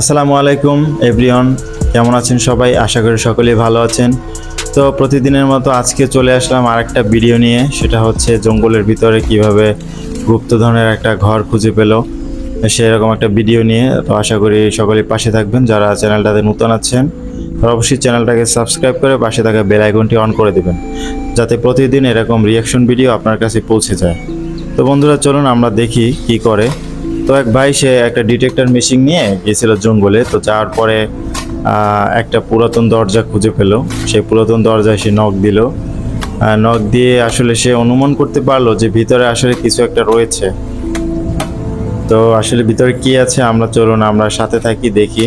আসসালামু আলাইকুম, এভরিওয়ান। কেমন আছেন সবাই? আশা করি সকলেই ভালো আছেন। তো প্রতিদিনের মতো আজকে চলে আসলাম আরেকটা ভিডিও নিয়ে। সেটা হচ্ছে জঙ্গলের ভিতরে কীভাবে গুপ্তধনের একটা ঘর খুঁজে পেল। সেরকম একটা ভিডিও নিয়ে। তো আশা করি সকলেই পাশে থাকবেন। যারা চ্যানেলটাতে নতুন আছেন অবশ্যই চ্যানেলটাকে সাবস্ক্রাইব করে পাশে থাকা বেল আইকনটি অন করে দেবেন। যাতে প্রতিদিন এরকম রিয়াকশন ভিডিও আপনার কাছে পৌঁছে যায়। তো বন্ধুরা, চলুন আমরা দেখি কি করে। তো এক ভাই, সে একটা ডিটেক্টর মেশিন নিয়ে গিয়েছিল জঙ্গলে। তো যাওয়ার পরে একটা পুরাতন দরজা খুঁজে পেল। সেই পুরাতন দরজায় সে নখ দিল। নখ দিয়ে আসলে সে অনুমান করতে পারল যে ভিতরে আসলে কিছু একটা রয়েছে। তো আসলে ভিতরে কি আছে আমরা চলুন, আমরা সাথে থাকি, দেখি।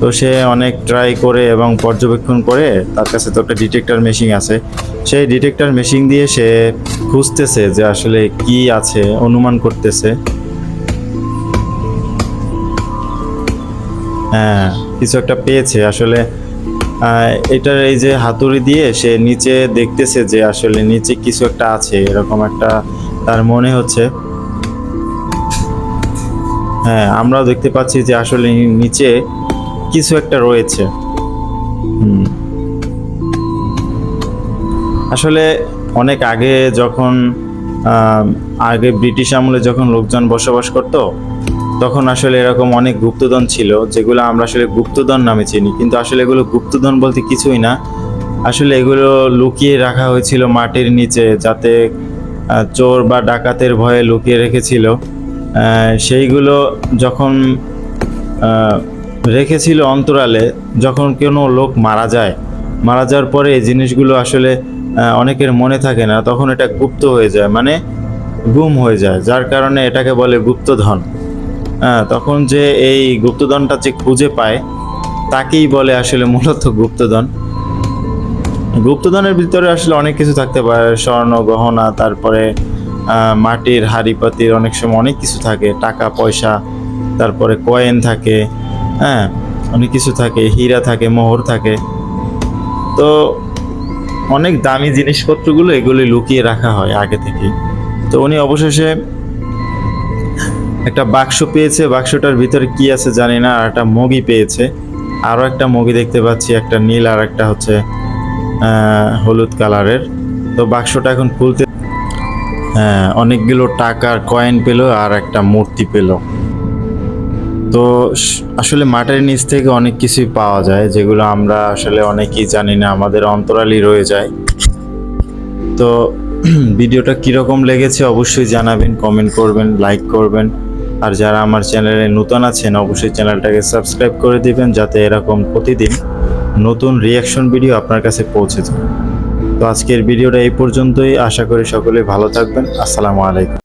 তো সে অনেক ট্রাই করে এবং পর্যবেক্ষণ করে, তার কাছে তো একটা ডিটেক্টর মেশিন আছে। সেই ডিটেক্টর মেশিন দিয়ে সে খুঁজতেছে যে আসলে কি আছে, অনুমান করতেছে। কিছু একটা পেয়েছে। আসলে এটার এই যে হাতুড়ি দিয়ে সে নিচে দেখতেছে যে আসলে নিচে কিছু একটা আছে, এরকম একটা তার মনে হচ্ছে। হ্যাঁ আমরাও দেখতে পাচ্ছি যে আসলে নিচে কিছু একটা রয়েছে। হুম। আসলে অনেক আগে যখন আগে ব্রিটিশ আমলে যখন লোকজন বসবাস করত তখন আসলে এরকম অনেক গুপ্তধন ছিল, যেগুলো আমরা আসলে গুপ্তধন নামে চিনি। কিন্তু আসলে এগুলো গুপ্তধন বলতে কিছুই না। আসলে এগুলো লুকিয়ে রাখা হয়েছিল মাটির নিচে যাতে চোর বা ডাকাতের ভয়ে লুকিয়ে রেখেছিল। সেইগুলো যখন রেখেছিল অন্তরালে, যখন কোনো লোক মারা যায়, মারা যাওয়ার পরে এই জিনিসগুলো আসলে অনেকের মনে থাকে না, তখন এটা গুপ্ত হয়ে যায় মানে গুম হয়ে যায়, যার কারণে এটাকে বলে গুপ্তধন। তখন যে এই গুপ্তধনটা যে খুঁজে পায়, তাকেই বলে আসলে মূলত গুপ্তধন। গুপ্তধনের ভিতরে আসলে অনেক কিছু থাকতে পারে, স্বর্ণ, গহনা, তারপরে মাটির হাড়ি পাতির অনেক সময় অনেক কিছু থাকে, টাকা, পয়সা, তারপরে কয়েন থাকে হ্যাঁ অনেক কিছু থাকে, হীরা থাকে, মোহর থাকে। তো অনেক দামি জিনিসপত্রগুলো এগুলি লুকিয়ে রাখা হয় আগে থেকে তো উনি অবশেষে একটা বাক্স পেয়েছে, বাক্সটার ভিতরে কি আছে জানি না, আর একটা মগি পেয়েছে। আরও একটা মগি দেখতে পাচ্ছি, একটা নীল আর একটা হচ্ছে হলুদ কালারের। তো বাক্সটা এখন খুলতে হ্যাঁ অনেকগুলো টাকার কয়েন পেল আর একটা মূর্তি পেল। তো আসলে মাটির নিচ থেকে অনেক কিছুই পাওয়া যায়, যেগুলো আমরা আসলে অনেকেই জানি না, আমাদের অন্তরালই রয়ে যায়। তো ভিডিওটা কীরকম লেগেছে অবশ্যই জানাবেন, কমেন্ট করবেন, লাইক করবেন। আর যারা আমার চ্যানেলে নতুন আছেন, অবশ্যই চ্যানেলটাকে সাবস্ক্রাইব করে দিবেন যাতে এরকম প্রতিদিন নতুন রিয়াকশন ভিডিও আপনার কাছে পৌঁছে যায়। তো আজকের ভিডিওটা এই পর্যন্তই। আশা করি সকলে ভালো থাকবেন। আসসালামু আলাইকুম।